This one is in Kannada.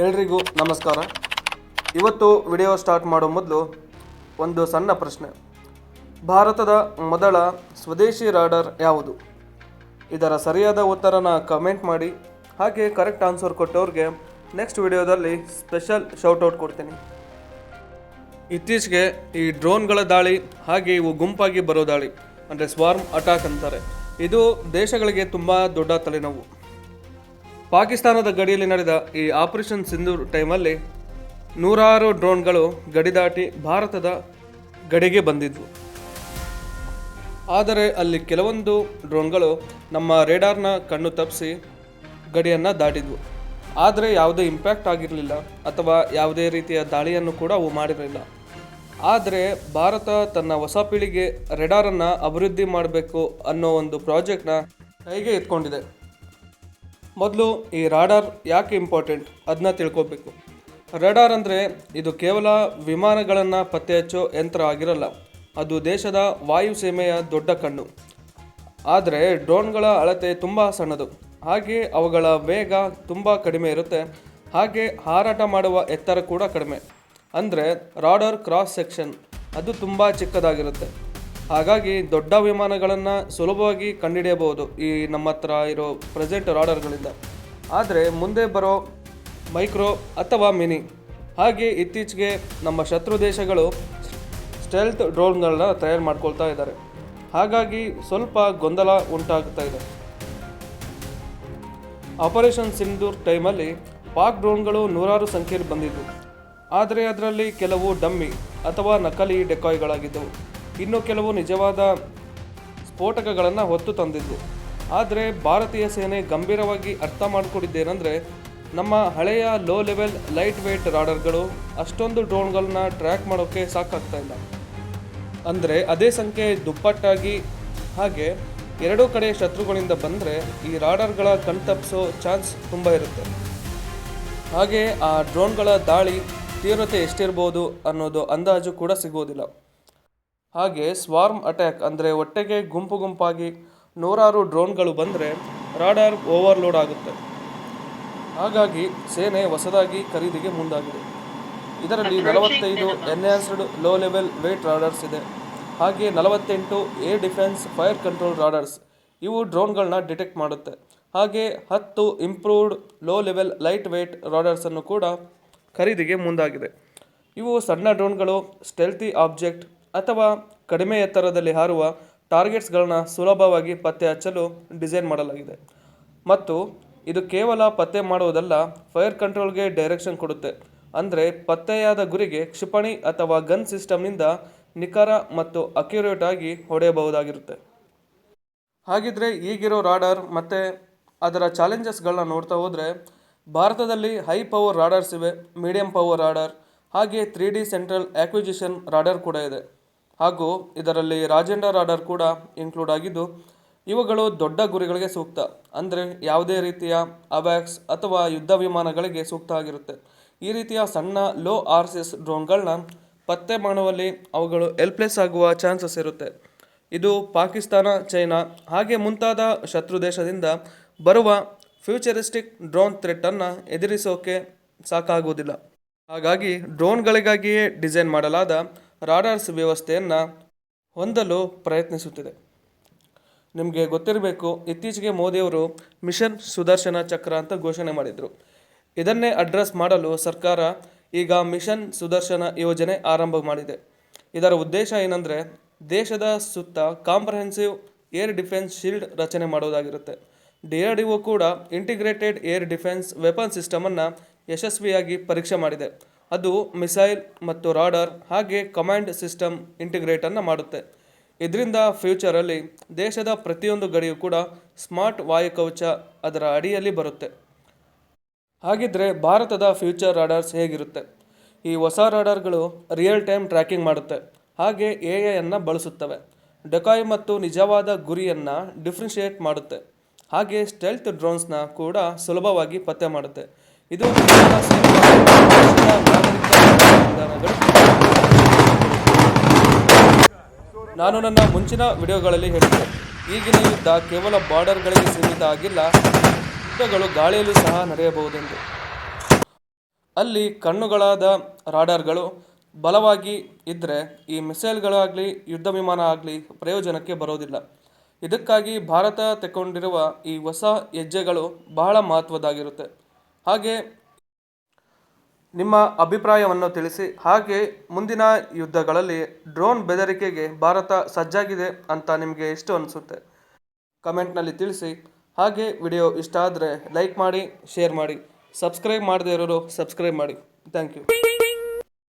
ಎಲ್ರಿಗೂ ನಮಸ್ಕಾರ. ಇವತ್ತು ವಿಡಿಯೋ ಸ್ಟಾರ್ಟ್ ಮಾಡೋ ಮೊದಲು ಒಂದು ಸಣ್ಣ ಪ್ರಶ್ನೆ. ಭಾರತದ ಮೊದಲ ಸ್ವದೇಶಿ ರಾಡರ್ ಯಾವುದು? ಇದರ ಸರಿಯಾದ ಉತ್ತರನ ಕಮೆಂಟ್ ಮಾಡಿ, ಹಾಗೆ ಕರೆಕ್ಟ್ ಆನ್ಸರ್ ಕೊಟ್ಟವ್ರಿಗೆ ನೆಕ್ಸ್ಟ್ ವಿಡಿಯೋದಲ್ಲಿ ಸ್ಪೆಷಲ್ ಶೌಟೌಟ್ ಕೊಡ್ತೀನಿ. ಇತ್ತೀಚೆಗೆ ಈ ಡ್ರೋನ್ಗಳ ದಾಳಿ, ಹಾಗೆ ಇವು ಗುಂಪಾಗಿ ಬರೋ ದಾಳಿ, ಅಂದರೆ ಸ್ವಾರ್ಮ್ ಅಟ್ಯಾಕ್ ಅಂತಾರೆ. ಇದು ದೇಶಗಳಿಗೆ ತುಂಬ ದೊಡ್ಡ ತಲೆನೋವು. ಪಾಕಿಸ್ತಾನದ ಗಡಿಯಲ್ಲಿ ನಡೆದ ಈ ಆಪರೇಷನ್ ಸಿಂಧೂರ್ ಟೈಮಲ್ಲಿ ನೂರಾರು ಡ್ರೋನ್ಗಳು ಗಡಿ ದಾಟಿ ಭಾರತದ ಗಡಿಗೆ ಬಂದಿದ್ವು. ಆದರೆ ಅಲ್ಲಿ ಕೆಲವೊಂದು ಡ್ರೋನ್ಗಳು ನಮ್ಮ ರೇಡಾರ್ನ ಕಣ್ಣು ತಪ್ಪಿಸಿ ಗಡಿಯನ್ನು ದಾಟಿದ್ವು. ಆದರೆ ಯಾವುದೇ ಇಂಪ್ಯಾಕ್ಟ್ ಆಗಿರಲಿಲ್ಲ ಅಥವಾ ಯಾವುದೇ ರೀತಿಯ ದಾಳಿಯನ್ನು ಕೂಡ ಅವು ಮಾಡಿರಲಿಲ್ಲ. ಆದರೆ ಭಾರತ ತನ್ನ ಹೊಸ ಪೀಳಿಗೆ ರೆಡಾರನ್ನು ಅಭಿವೃದ್ಧಿ ಮಾಡಬೇಕು ಅನ್ನೋ ಒಂದು ಪ್ರಾಜೆಕ್ಟ್ನ ಕೈಗೆ ಎತ್ಕೊಂಡಿದೆ. ಮೊದಲು ಈ ರಾಡಾರ್ ಯಾಕೆ ಇಂಪಾರ್ಟೆಂಟ್? ಅದನ್ನ ತಿಳ್ಕೊಬೇಕು. ರಾಡಾರ್ ಅಂದರೆ ಇದು ಕೇವಲ ವಿಮಾನಗಳನ್ನು ಪತ್ತೆ ಹಚ್ಚೋ ಯಂತ್ರ ಆಗಿರಲ್ಲ. ಅದು ದೇಶದ ವಾಯುಸೀಮೆಯ ದೊಡ್ಡ ಕಣ್ಣು. ಆದರೆ ಡ್ರೋನ್ಗಳ ಅಳತೆ ತುಂಬ ಸಣ್ಣದು. ಹಾಗೆ ಅವುಗಳ ವೇಗ ತುಂಬ ಕಡಿಮೆ ಇರುತ್ತೆ. ಹಾಗೆ ಹಾರಾಟ ಮಾಡುವ ಎತ್ತರ ಕೂಡ ಕಡಿಮೆ. ಅಂದರೆ ರಾಡರ್ ಕ್ರಾಸ್ ಸೆಕ್ಷನ್, ಅದು ತುಂಬ ಚಿಕ್ಕದಾಗಿರುತ್ತೆ. ಹಾಗಾಗಿ ದೊಡ್ಡ ವಿಮಾನಗಳನ್ನು ಸುಲಭವಾಗಿ ಕಂಡುಹಿಡಿಯಬಹುದು ಈ ನಮ್ಮ ಹತ್ರ ಇರೋ ಪ್ರೆಸೆಂಟ್ ರಾಡರ್ಗಳಿಂದ. ಆದರೆ ಮುಂದೆ ಬರೋ ಮೈಕ್ರೋ ಅಥವಾ ಮಿನಿ, ಹಾಗೆ ಇತ್ತೀಚೆಗೆ ನಮ್ಮ ಶತ್ರು ದೇಶಗಳು ಸ್ಟೆಲ್ತ್ ಡ್ರೋನ್ಗಳನ್ನ ತಯಾರು ಮಾಡ್ಕೊಳ್ತಾ ಇದ್ದಾರೆ. ಹಾಗಾಗಿ ಸ್ವಲ್ಪ ಗೊಂದಲ ಉಂಟಾಗ್ತಾ ಇದೆ. ಆಪರೇಷನ್ ಸಿಂಧೂರ್ ಟೈಮಲ್ಲಿ ಪಾಕ್ ಡ್ರೋನ್ಗಳು ನೂರಾರು ಸಂಖ್ಯೆಯಲ್ಲಿ ಬಂದಿದ್ದವು ಆದರೆ ಅದರಲ್ಲಿ ಕೆಲವು ಡಮ್ಮಿ ಅಥವಾ ನಕಲಿ ಡೆಕಾಯ್ಗಳಾಗಿದ್ದವು. ಇನ್ನು ಕೆಲವು ನಿಜವಾದ ಸ್ಫೋಟಕಗಳನ್ನು ಹೊತ್ತು ತಂದಿದ್ದು. ಆದರೆ ಭಾರತೀಯ ಸೇನೆ ಗಂಭೀರವಾಗಿ ಅರ್ಥ ಮಾಡಿಕೊಂಡಿದ್ದೇನೆಂದರೆ, ನಮ್ಮ ಹಳೆಯ ಲೋ ಲೆವೆಲ್ ಲೈಟ್ ವೇಟ್ ರಾಡರ್ಗಳು ಅಷ್ಟೊಂದು ಡ್ರೋನ್ಗಳನ್ನ ಟ್ರ್ಯಾಕ್ ಮಾಡೋಕ್ಕೆ ಸಾಕಾಗ್ತಾ ಇಲ್ಲ. ಅಂದರೆ ಅದೇ ಸಂಖ್ಯೆ ದುಪ್ಪಟ್ಟಾಗಿ ಹಾಗೆ ಎರಡೂ ಕಡೆ ಶತ್ರುಗಳಿಂದ ಬಂದರೆ ಈ ರಾಡರ್ಗಳ ಕಣ್ತಪ್ಪಿಸೋ ಚಾನ್ಸ್ ತುಂಬ ಇರುತ್ತೆ. ಹಾಗೆ ಆ ಡ್ರೋನ್ಗಳ ದಾಳಿ ತೀವ್ರತೆ ಎಷ್ಟಿರ್ಬೋದು ಅನ್ನೋದು ಅಂದಾಜು ಕೂಡ ಸಿಗೋದಿಲ್ಲ. ಹಾಗೆ ಸ್ವಾರ್ಮ್ ಅಟ್ಯಾಕ್ ಅಂದರೆ ಒಟ್ಟಿಗೆ ಗುಂಪು ಗುಂಪಾಗಿ ನೂರಾರು ಡ್ರೋನ್ಗಳು ಬಂದರೆ ರಾಡಾರ್ ಓವರ್ಲೋಡ್ ಆಗುತ್ತೆ. ಹಾಗಾಗಿ ಸೇನೆ ಹೊಸದಾಗಿ ಖರೀದಿಗೆ ಮುಂದಾಗಿದೆ. ಇದರಲ್ಲಿ ನಲವತ್ತೈದು enhanced low level weight radars ಇದೆ. ಹಾಗೆ ನಲವತ್ತೆಂಟು air defence fire control radars ಇವು ಡ್ರೋನ್ಗಳನ್ನ ಡಿಟೆಕ್ಟ್ ಮಾಡುತ್ತೆ. ಹಾಗೆ ಹತ್ತು improved low level light weight ರಾಡರ್ಸನ್ನು ಕೂಡ ಖರೀದಿಗೆ ಮುಂದಾಗಿದೆ. ಇವು ಸಣ್ಣ ಡ್ರೋನ್ಗಳು ಸ್ಟೆಲ್ತಿ ಆಬ್ಜೆಕ್ಟ್ ಅಥವಾ ಕಡಿಮೆ ಎತ್ತರದಲ್ಲಿ ಹಾರುವ ಟಾರ್ಗೆಟ್ಸ್ಗಳನ್ನ ಸುಲಭವಾಗಿ ಪತ್ತೆ ಹಚ್ಚಲು ಡಿಸೈನ್ ಮಾಡಲಾಗಿದೆ. ಮತ್ತು ಇದು ಕೇವಲ ಪತ್ತೆ ಮಾಡುವುದಲ್ಲ, ಫೈರ್ ಕಂಟ್ರೋಲ್ಗೆ ಡೈರೆಕ್ಷನ್ ಕೊಡುತ್ತೆ. ಅಂದರೆ ಪತ್ತೆಯಾದ ಗುರಿಗೆ ಕ್ಷಿಪಣಿ ಅಥವಾ ಗನ್ ಸಿಸ್ಟಮ್ನಿಂದ ನಿಖರ ಮತ್ತು ಅಕ್ಯುರೇಟ್ ಆಗಿ ಹೊಡೆಯಬಹುದಾಗಿರುತ್ತೆ. ಹಾಗಿದ್ರೆ ಈಗಿರೋ ರಾಡರ್ ಮತ್ತು ಅದರ ಚಾಲೆಂಜಸ್ಗಳನ್ನ ನೋಡ್ತಾ ಹೋದರೆ, ಭಾರತದಲ್ಲಿ ಹೈ ಪವರ್ ರಾಡರ್ಸ್ ಇವೆ, ಮೀಡಿಯಂ ಪವರ್ ರಾಡರ್, ಹಾಗೆ three D central acquisition radar ಕೂಡ ಇದೆ. ಹಾಗೂ ಇದರಲ್ಲಿ ರಾಜೇಂದ್ರ ರಾಡರ್ ಕೂಡ ಇನ್ಕ್ಲೂಡ್ ಆಗಿದ್ದು, ಇವುಗಳು ದೊಡ್ಡ ಗುರಿಗಳಿಗೆ ಸೂಕ್ತ. ಅಂದರೆ ಯಾವುದೇ ರೀತಿಯ ಅವ್ಯಾಕ್ಸ್ ಅಥವಾ ಯುದ್ಧ ವಿಮಾನಗಳಿಗೆ ಸೂಕ್ತ ಆಗಿರುತ್ತೆ. ಈ ರೀತಿಯ ಸಣ್ಣ ಲೋ ಆರ್ ಸಿ ಎಸ್ ಡ್ರೋನ್ಗಳನ್ನ ಪತ್ತೆ ಮಾಡುವಲ್ಲಿ ಅವುಗಳು ಎಲ್ಪ್ಲೆಸ್ ಆಗುವ ಚಾನ್ಸಸ್ ಇರುತ್ತೆ. ಇದು ಪಾಕಿಸ್ತಾನ, ಚೈನಾ ಹಾಗೆ ಮುಂತಾದ ಶತ್ರು ದೇಶದಿಂದ ಬರುವ ಫ್ಯೂಚರಿಸ್ಟಿಕ್ ಡ್ರೋನ್ ಥ್ರೆಟ್ಟನ್ನು ಎದುರಿಸೋಕೆ ಸಾಕಾಗುವುದಿಲ್ಲ. ಹಾಗಾಗಿ ಡ್ರೋನ್ಗಳಿಗಾಗಿಯೇ ಡಿಸೈನ್ ಮಾಡಲಾದ ರಾಡಾರ್ಸ್ ವ್ಯವಸ್ಥೆಯನ್ನು ಹೊಂದಲು ಪ್ರಯತ್ನಿಸುತ್ತಿದೆ. ನಿಮಗೆ ಗೊತ್ತಿರಬೇಕು, ಇತ್ತೀಚೆಗೆ ಮೋದಿಯವರು ಮಿಷನ್ ಸುದರ್ಶನ ಚಕ್ರ ಅಂತ ಘೋಷಣೆ ಮಾಡಿದರು. ಇದನ್ನೇ ಅಡ್ರೆಸ್ ಮಾಡಲು ಸರ್ಕಾರ ಈಗ ಮಿಷನ್ ಸುದರ್ಶನ ಯೋಜನೆ ಆರಂಭ ಮಾಡಿದೆ. ಇದರ ಉದ್ದೇಶ ಏನಂದರೆ, ದೇಶದ ಸುತ್ತ ಕಾಂಪ್ರಹೆನ್ಸಿವ್ ಏರ್ ಡಿಫೆನ್ಸ್ ಶೀಲ್ಡ್ ರಚನೆ ಮಾಡೋದಾಗಿರುತ್ತೆ. ಡಿ ಆರ್ ಡಿ ಒ ಕೂಡ ಇಂಟಿಗ್ರೇಟೆಡ್ ಏರ್ ಡಿಫೆನ್ಸ್ ವೆಪನ್ ಸಿಸ್ಟಮನ್ನು ಯಶಸ್ವಿಯಾಗಿ ಪರೀಕ್ಷೆ ಮಾಡಿದೆ. ಅದು ಮಿಸೈಲ್ ಮತ್ತು ರಾಡರ್ ಹಾಗೆ ಕಮಾಂಡ್ ಸಿಸ್ಟಮ್ ಇಂಟಿಗ್ರೇಟನ್ನು ಮಾಡುತ್ತೆ. ಇದರಿಂದ ಫ್ಯೂಚರಲ್ಲಿ ದೇಶದ ಪ್ರತಿಯೊಂದು ಗಡಿಯೂ ಕೂಡ ಸ್ಮಾರ್ಟ್ ವಾಯುಕವಚ ಅದರ ಅಡಿಯಲ್ಲಿ ಬರುತ್ತೆ. ಹಾಗಿದ್ರೆ ಭಾರತದ ಫ್ಯೂಚರ್ ರಾಡರ್ಸ್ ಹೇಗಿರುತ್ತೆ? ಈ ಹೊಸ ರಾಡರ್ಗಳು ರಿಯಲ್ ಟೈಮ್ ಟ್ರ್ಯಾಕಿಂಗ್ ಮಾಡುತ್ತೆ. ಹಾಗೆ ಎ ಐಯನ್ನು ಬಳಸುತ್ತವೆ. ಡಕಾಯ್ ಮತ್ತು ನಿಜವಾದ ಗುರಿಯನ್ನು ಡಿಫ್ರೆನ್ಷಿಯೇಟ್ ಮಾಡುತ್ತೆ. ಹಾಗೆ ಸ್ಟೆಲ್ತ್ ಡ್ರೋನ್ಸ್ನ ಕೂಡ ಸುಲಭವಾಗಿ ಪತ್ತೆ ಮಾಡುತ್ತೆ. ಇದು ನಾನು ನನ್ನ ಮುಂಚಿನ ವಿಡಿಯೋಗಳಲ್ಲಿ ಹೇಳಿದ್ದೆ. ಈಗಿನ ಯುದ್ಧ ಕೇವಲ ಬಾರ್ಡರ್ಗಳಿಗೆ ಸೀಮಿತ ಆಗಿಲ್ಲ, ಯುದ್ಧಗಳು ಗಾಳಿಯಲ್ಲೂ ಸಹ ನಡೆಯಬಹುದೆಂದು. ಅಲ್ಲಿ ಕಣ್ಣುಗಳಾದ ರಾಡಾರ್ಗಳು ಬಲವಾಗಿ ಇದ್ದರೆ ಈ ಮಿಸೈಲ್ಗಳಾಗಲಿ, ಯುದ್ಧ ವಿಮಾನ ಆಗಲಿ ಪ್ರಯೋಜನಕ್ಕೆ ಬರೋದಿಲ್ಲ. ಇದಕ್ಕಾಗಿ ಭಾರತ ತೆಕ್ಕೊಂಡಿರುವ ಈ ಹೊಸ ಹೆಜ್ಜೆಗಳು ಬಹಳ ಮಹತ್ವದ್ದಾಗಿರುತ್ತೆ. ಹಾಗೆ ನಿಮ್ಮ ಅಭಿಪ್ರಾಯವನ್ನು ತಿಳಿಸಿ. ಹಾಗೆ ಮುಂದಿನ ಯುದ್ಧಗಳಲ್ಲಿ ಡ್ರೋನ್ ಬೆದರಿಕೆಗೆ ಭಾರತ ಸಜ್ಜಾಗಿದೆ ಅಂತ ನಿಮಗೆ ಎಷ್ಟು ಅನಿಸುತ್ತೆ? ಕಮೆಂಟ್ನಲ್ಲಿ ತಿಳಿಸಿ. ಹಾಗೆ ವಿಡಿಯೋ ಇಷ್ಟ ಆದರೆ ಲೈಕ್ ಮಾಡಿ, ಶೇರ್ ಮಾಡಿ. ಸಬ್ಸ್ಕ್ರೈಬ್ ಮಾಡದೇ ಇರೋರು ಸಬ್ಸ್ಕ್ರೈಬ್ ಮಾಡಿ. Thank you.